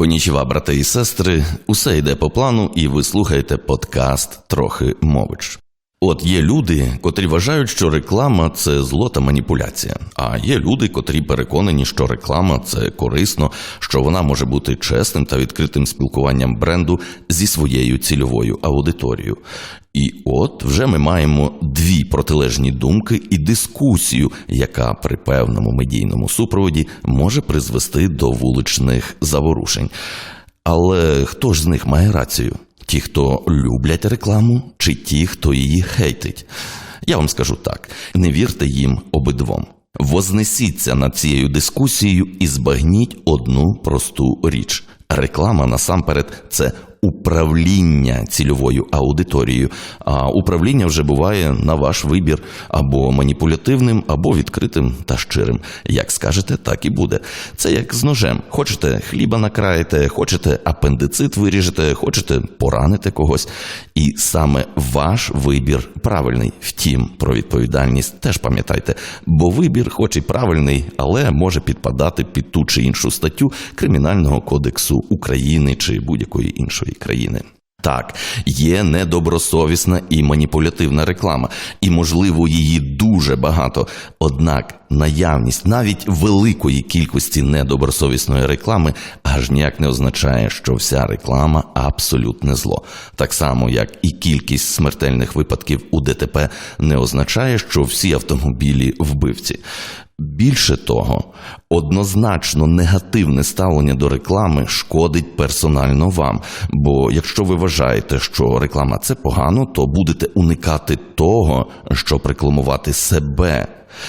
Конічева, брати і сестри, усе йде по плану, і ви слухаєте подкаст Трохи мович. От є люди, котрі вважають, що реклама це зло та маніпуляція. А є люди, котрі переконані, що реклама це корисно, що вона може бути чесним та відкритим спілкуванням бренду зі своєю цільовою аудиторією. І от вже ми маємо дві протилежні думки і дискусію, яка при певному медійному супроводі може призвести до вуличних заворушень. Але хто ж з них має рацію? Ті, хто люблять рекламу, чи ті, хто її хейтить? Я вам скажу так: не вірте їм обидвом. Вознесіться над цією дискусією і збагніть одну просту річ: реклама насамперед це управління цільовою аудиторією. А управління вже буває на ваш вибір або маніпулятивним, або відкритим та щирим. Як скажете, так і буде. Це як з ножем. Хочете хліба накраєте, хочете апендицит виріжете, хочете поранити когось. І саме ваш вибір правильний. Втім, про відповідальність теж пам'ятайте, бо вибір, хоч і правильний, але може підпадати під ту чи іншу статтю Кримінального кодексу України чи будь-якої іншої країни. Так, є недобросовісна і маніпулятивна реклама, і, можливо, її дуже багато. Однак наявність навіть великої кількості недобросовісної реклами аж ніяк не означає, що вся реклама абсолютне зло. Так само, як і кількість смертельних випадків у ДТП не означає, що всі автомобілі вбивці. Більше того, однозначно негативне ставлення до реклами шкодить персонально вам. Бо якщо ви вважаєте, що реклама це погано, то будете уникати того, щоб рекламувати себе.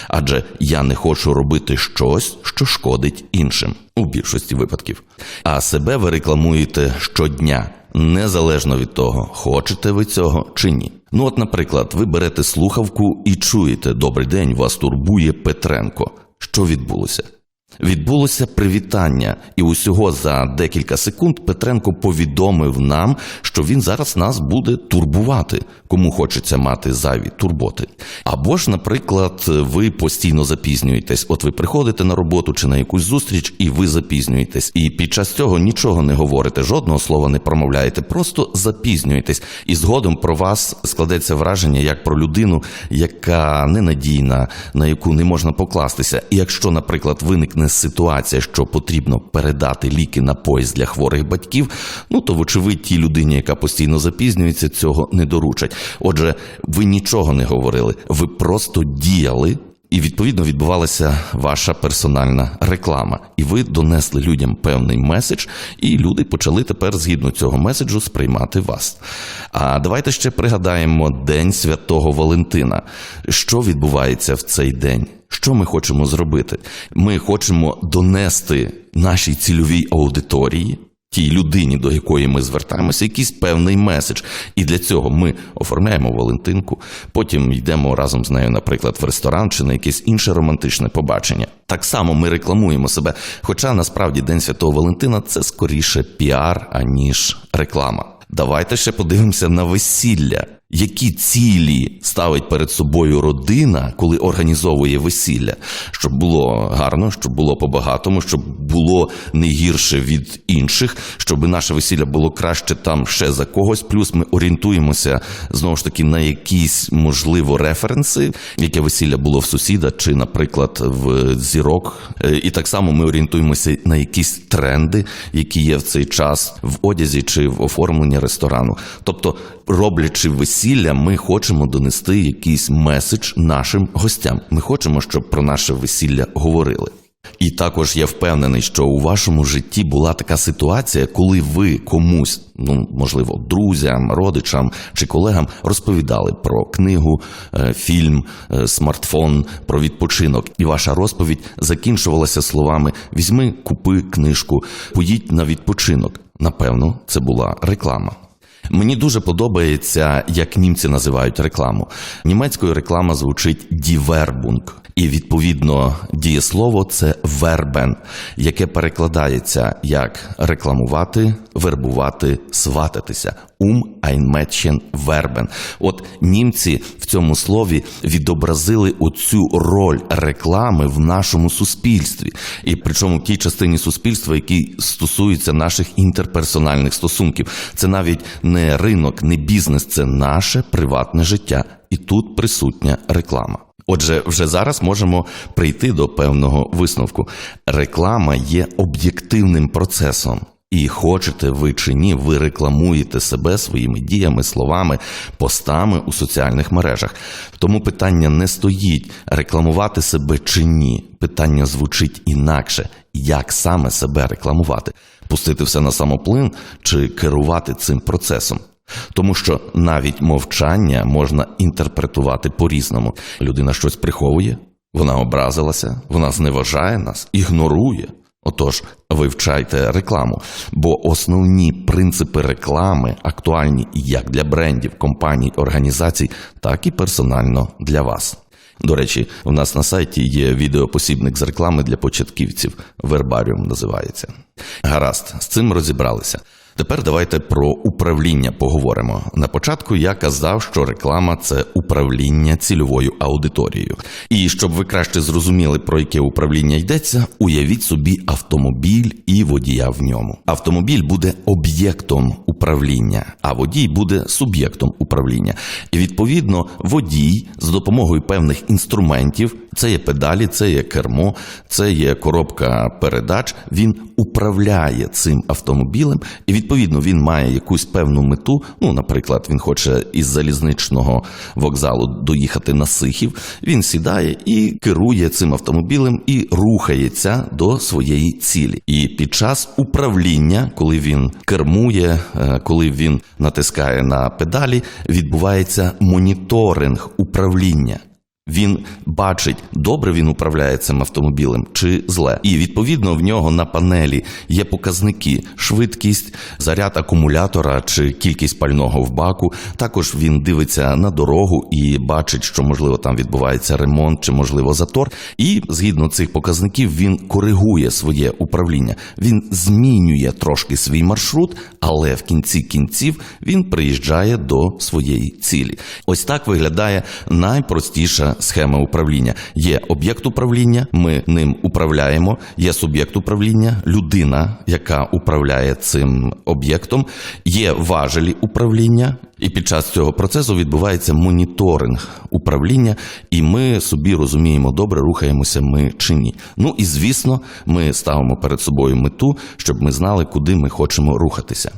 Адже я не хочу робити щось, що шкодить іншим у більшості випадків. А себе ви рекламуєте щодня, незалежно від того, хочете ви цього чи ні. Ну, от, наприклад, ви берете слухавку і чуєте Добрий день, вас турбує Петренко. Що відбулося? Відбулося привітання, і усього за декілька секунд Петренко повідомив нам, що він зараз нас буде турбувати, кому хочеться мати зайві турботи. Або ж, наприклад, ви постійно запізнюєтесь. От ви приходите на роботу чи на якусь зустріч, і ви запізнюєтесь. І під час цього нічого не говорите, жодного слова не промовляєте, просто запізнюєтесь. І згодом про вас складеться враження як про людину, яка ненадійна, на яку не можна покластися. І якщо, наприклад, виникне ситуація, що потрібно передати ліки на поїзд для хворих батьків, ну то, вочевидь, тій людині, яка постійно запізнюється, цього не доручать. Отже, ви нічого не говорили, ви просто діяли. І відповідно відбувалася ваша персональна реклама, і ви донесли людям певний меседж, і люди почали тепер згідно цього меседжу сприймати вас. А давайте ще пригадаємо День Святого Валентина. Що відбувається в цей день? Що ми хочемо зробити? Ми хочемо донести нашій цільовій аудиторії. Тій людині, до якої ми звертаємося, якийсь певний меседж. І для цього ми оформляємо Валентинку, потім йдемо разом з нею, наприклад, в ресторан чи на якесь інше романтичне побачення. Так само ми рекламуємо себе. Хоча насправді День Святого Валентина це скоріше піар, аніж реклама. Давайте ще подивимося на весілля. Які цілі ставить перед собою родина, коли організовує весілля, щоб було гарно, щоб було по-багатому, щоб було не гірше від інших, щоб наше весілля було краще там ще за когось. Плюс ми орієнтуємося знову ж таки на якісь можливо референси, яке весілля було в сусіда, чи, наприклад, в зірок. Е, І так само ми орієнтуємося на якісь тренди, які є в цей час в одязі чи в оформленні ресторану. Тобто, роблячи весілля, ми хочемо донести якийсь меседж нашим гостям. Ми хочемо, щоб про наше весілля говорили. І також я впевнений, що у вашому житті була така ситуація, коли ви комусь, ну можливо, друзям, родичам чи колегам розповідали про книгу, е, фільм, е, смартфон, про відпочинок, і ваша розповідь закінчувалася словами: візьми, купи книжку, поїдь на відпочинок. Напевно, це була реклама. Мені дуже подобається, як німці називають рекламу. Німецькою реклама звучить дівербунг. І відповідно дієслово це вербен, яке перекладається як рекламувати, вербувати, свататися. Ум ein вербен. От німці в цьому слові відобразили оцю роль реклами в нашому суспільстві, і причому в тій частині суспільства, який стосується наших інтерперсональних стосунків. Це навіть не ринок, не бізнес, це наше приватне життя. І тут присутня реклама. Отже, вже зараз можемо прийти до певного висновку. Реклама є об'єктивним процесом. І хочете ви чи ні, ви рекламуєте себе своїми діями, словами, постами у соціальних мережах. Тому питання не стоїть рекламувати себе чи ні. Питання звучить інакше, як саме себе рекламувати, пустити все на самоплин чи керувати цим процесом. Тому що навіть мовчання можна інтерпретувати по-різному. Людина щось приховує, вона образилася, вона зневажає нас, ігнорує. Отож, вивчайте рекламу, бо основні принципи реклами актуальні як для брендів, компаній, організацій, так і персонально для вас. До речі, у нас на сайті є відеопосібник з реклами для початківців. Вербаріум називається. Гаразд, з цим розібралися. Тепер давайте про управління поговоримо. На початку я казав, що реклама це управління цільовою аудиторією. І щоб ви краще зрозуміли, про яке управління йдеться, уявіть собі автомобіль і водія в ньому. Автомобіль буде об'єктом управління, а водій буде суб'єктом управління. І відповідно водій з допомогою певних інструментів, це є педалі, це є кермо, це є коробка передач. Він управляє цим автомобілем, і відповідно він має якусь певну мету. Ну, наприклад, він хоче із залізничного вокзалу доїхати на Сихів. Він сідає і керує цим автомобілем і рухається до своєї цілі. І під час управління, коли він кермує, е, коли він натискає на педалі, відбувається моніторинг управління. Він бачить, добре він управляє цим автомобілем чи зле. І відповідно в нього на панелі є показники: швидкість, заряд акумулятора чи кількість пального в баку. Також він дивиться на дорогу і бачить, що можливо там відбувається ремонт чи можливо затор. І згідно цих показників він коригує своє управління. Він змінює трошки свій маршрут, але в кінці кінців він приїжджає до своєї цілі. Ось так виглядає найпростіша схема управління. Є об'єкт управління, ми ним управляємо. Є суб'єкт управління, людина, яка управляє цим об'єктом. Є важелі управління, і під час цього процесу відбувається моніторинг управління, і ми собі розуміємо, добре рухаємося ми чи ні. Ну і звісно, ми ставимо перед собою мету, щоб ми знали, куди ми хочемо рухатися.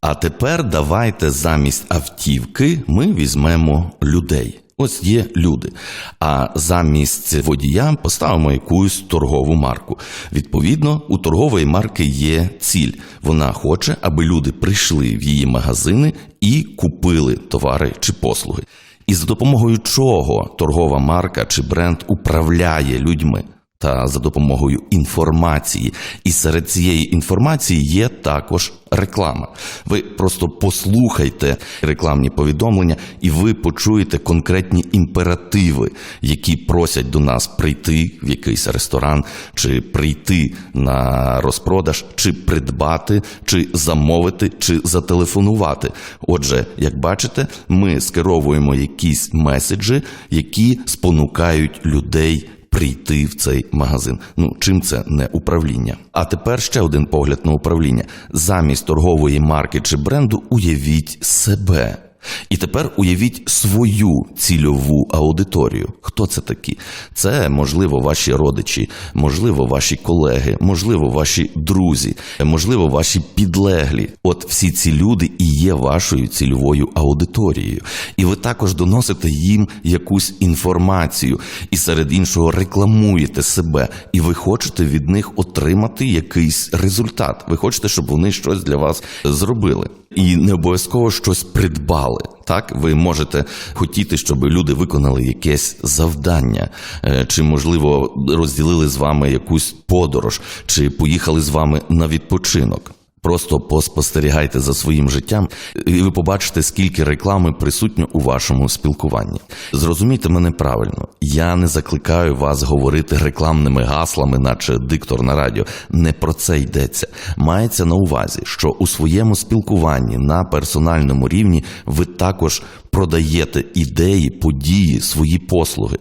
А тепер давайте замість автівки ми візьмемо людей. Ось є люди. А замість водія поставимо якусь торгову марку. Відповідно, у торгової марки є ціль. Вона хоче, аби люди прийшли в її магазини і купили товари чи послуги. І за допомогою чого торгова марка чи бренд управляє людьми та за допомогою інформації. І серед цієї інформації є також реклама. Ви просто послухайте рекламні повідомлення, і ви почуєте конкретні імперативи, які просять до нас прийти в якийсь ресторан, чи прийти на розпродаж, чи придбати, чи замовити, чи зателефонувати. Отже, як бачите, ми скеровуємо якісь меседжі, які спонукають людей прийти в цей магазин. Ну чим це не управління? А тепер ще один погляд на управління. Замість торгової марки чи бренду уявіть себе. І тепер уявіть свою цільову аудиторію. Хто це такі? Це можливо ваші родичі, можливо, ваші колеги, можливо, ваші друзі, можливо, ваші підлеглі. От всі ці люди і є вашою цільовою аудиторією. І ви також доносите їм якусь інформацію, і серед іншого рекламуєте себе, і ви хочете від них отримати якийсь результат. Ви хочете, щоб вони щось для вас зробили. І не обов'язково щось придбали. Так, ви можете хотіти, щоб люди виконали якесь завдання, е, чи, можливо, розділили з вами якусь подорож, чи поїхали з вами на відпочинок. Просто поспостерігайте за своїм життям, і ви побачите, скільки реклами присутньо у вашому спілкуванні. Зрозумійте мене правильно, я не закликаю вас говорити рекламними гаслами, наче диктор на радіо. Не про це йдеться. Мається на увазі, що у своєму спілкуванні на персональному рівні ви також продаєте ідеї, події, свої послуги.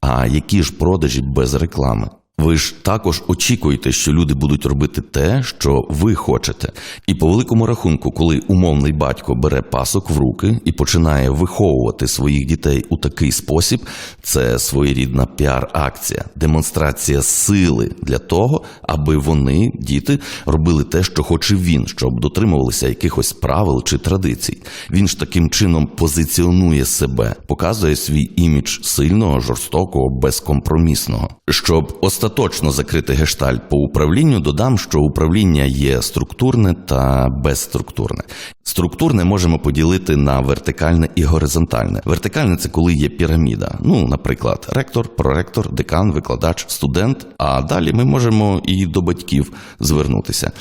А які ж продажі без реклами? Ви ж також очікуєте, що люди будуть робити те, що ви хочете. І по великому рахунку, коли умовний батько бере пасок в руки і починає виховувати своїх дітей у такий спосіб, це своєрідна піар-акція, демонстрація сили для того, аби вони, діти, робили те, що хоче він, щоб дотримувалися якихось правил чи традицій. Він ж таким чином позиціонує себе, показує свій імідж сильного, жорстокого, безкомпромісного. Щоб остаточно закрити гештальт по управлінню, додам, що управління є структурне та безструктурне. Структурне можемо поділити на вертикальне і горизонтальне. Вертикальне це коли є піраміда. Ну, наприклад, ректор, проректор, декан, викладач, студент. А далі ми можемо і до батьків звернутися.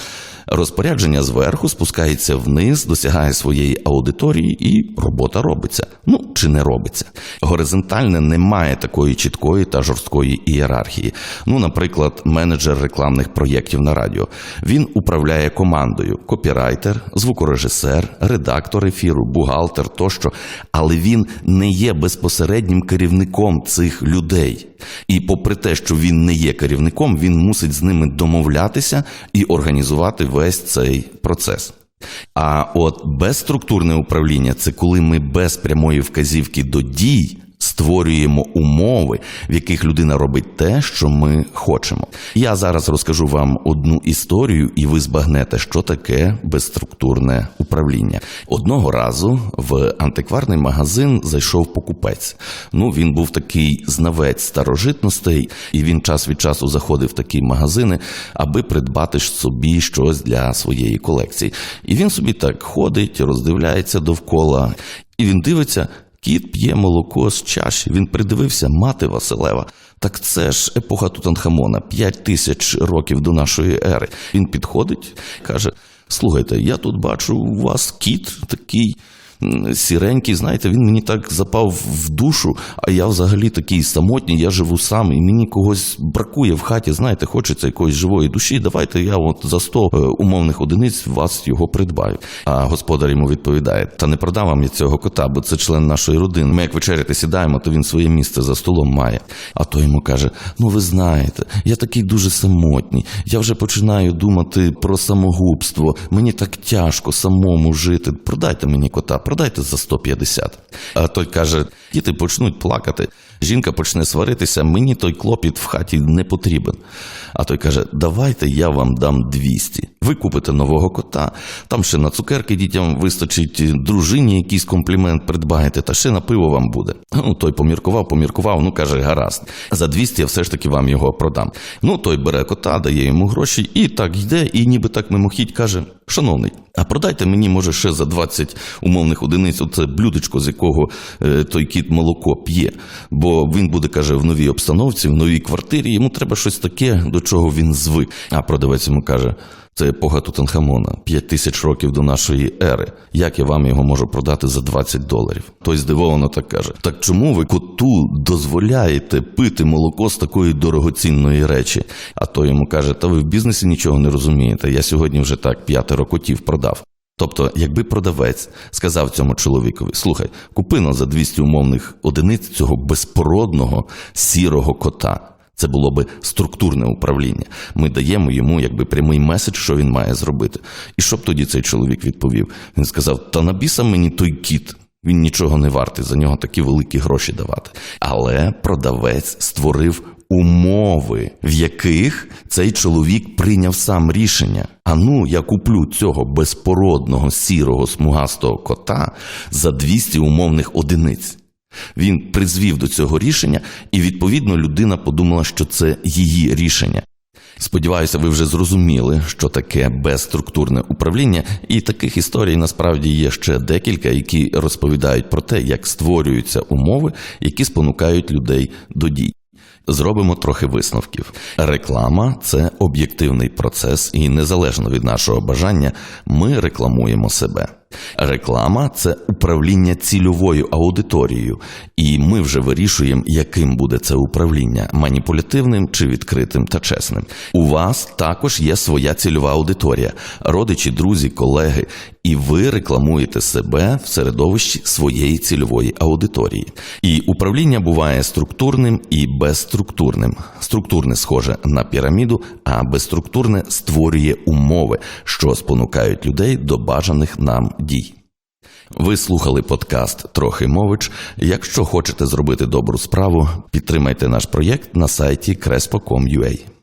Розпорядження зверху спускається вниз, досягає своєї аудиторії, і робота робиться. Ну чи не робиться. Горизонтальне не має такої чіткої та жорсткої ієрархії. Ну, наприклад, менеджер рекламних проєктів на радіо. Він управляє командою: копірайтер, звукорежисер, редактор ефіру, бухгалтер тощо, але він не є безпосереднім керівником цих людей. І попри те, що він не є керівником, він мусить з ними домовлятися і організувати весь цей процес. А от безструктурне управління це коли ми без прямої вказівки до дій створюємо умови, в яких людина робить те, що ми хочемо. Я зараз розкажу вам одну історію, і ви збагнете, що таке безструктурне управління. Одного разу в антикварний магазин зайшов покупець. Ну він був такий знавець старожитностей, і він час від часу заходив в такі магазини, аби придбати собі щось для своєї колекції. І він собі так ходить, роздивляється довкола, і він дивиться. Кіт п'є молоко з чаші. Він придивився мати Василева. Так це ж епоха Тутанхамона, п'ять тисяч років до нашої ери. Він підходить, каже: Слухайте, я тут бачу у вас кіт такий. Сіренький, знаєте, він мені так запав в душу, а я взагалі такий самотній, я живу сам, і мені когось бракує в хаті, знаєте, хочеться якоїсь живої душі. Давайте я от за 100 умовних одиниць вас його придбаю. А господар йому відповідає: Та не продам вам я цього кота, бо це член нашої родини. Ми як вечеряти сідаємо, то він своє місце за столом має. А той йому каже: Ну ви знаєте, я такий дуже самотній. Я вже починаю думати про самогубство. Мені так тяжко самому жити. Продайте мені кота продайте за 150. А той каже: діти почнуть плакати. Жінка почне сваритися, мені той клопіт в хаті не потрібен. А той каже: Давайте я вам дам 200. Ви купите нового кота, там ще на цукерки дітям вистачить, дружині якийсь комплімент придбаєте, та ще на пиво вам буде. Ну, той поміркував, поміркував, ну каже, гаразд. За 200 я все ж таки вам його продам. Ну, той бере кота, дає йому гроші, і так йде, і ніби так мимохідь каже: Шановний, а продайте мені, може, ще за 20 умовних одиниць оце блюдечко, з якого е, той кіт молоко п'є. Бо він буде, каже, в новій обстановці, в новій квартирі. Йому треба щось таке, до чого він звик. А продавець йому каже. Це епоха Тутанхамона, 5 тисяч років до нашої ери. Як я вам його можу продати за 20 доларів? Той здивовано так каже: Так чому ви коту дозволяєте пити молоко з такої дорогоцінної речі? А той йому каже: Та ви в бізнесі нічого не розумієте. Я сьогодні вже так п'ятеро котів продав. Тобто, якби продавець сказав цьому чоловікові: слухай, купи нам за 200 умовних одиниць цього безпородного сірого кота. Це було би структурне управління. Ми даємо йому якби прямий меседж, що він має зробити. І що б тоді цей чоловік відповів? Він сказав: Та набіса мені той кіт. Він нічого не вартий, за нього такі великі гроші давати. Але продавець створив умови, в яких цей чоловік прийняв сам рішення. А ну, я куплю цього безпородного сірого смугастого кота за 200 умовних одиниць. Він призвів до цього рішення, і відповідно людина подумала, що це її рішення. Сподіваюся, ви вже зрозуміли, що таке безструктурне управління, і таких історій насправді є ще декілька, які розповідають про те, як створюються умови, які спонукають людей до дій. Зробимо трохи висновків. Реклама це об'єктивний процес, і незалежно від нашого бажання, ми рекламуємо себе. Реклама це управління цільовою аудиторією, і ми вже вирішуємо, яким буде це управління маніпулятивним чи відкритим та чесним. У вас також є своя цільова аудиторія, родичі, друзі, колеги, і ви рекламуєте себе в середовищі своєї цільової аудиторії. І управління буває структурним і безструктурним. Структурне схоже на піраміду, а безструктурне створює умови, що спонукають людей до бажаних нам дій. Ви слухали подкаст Трохи мович. Якщо хочете зробити добру справу, підтримайте наш проєкт на сайті crespo.com.ua.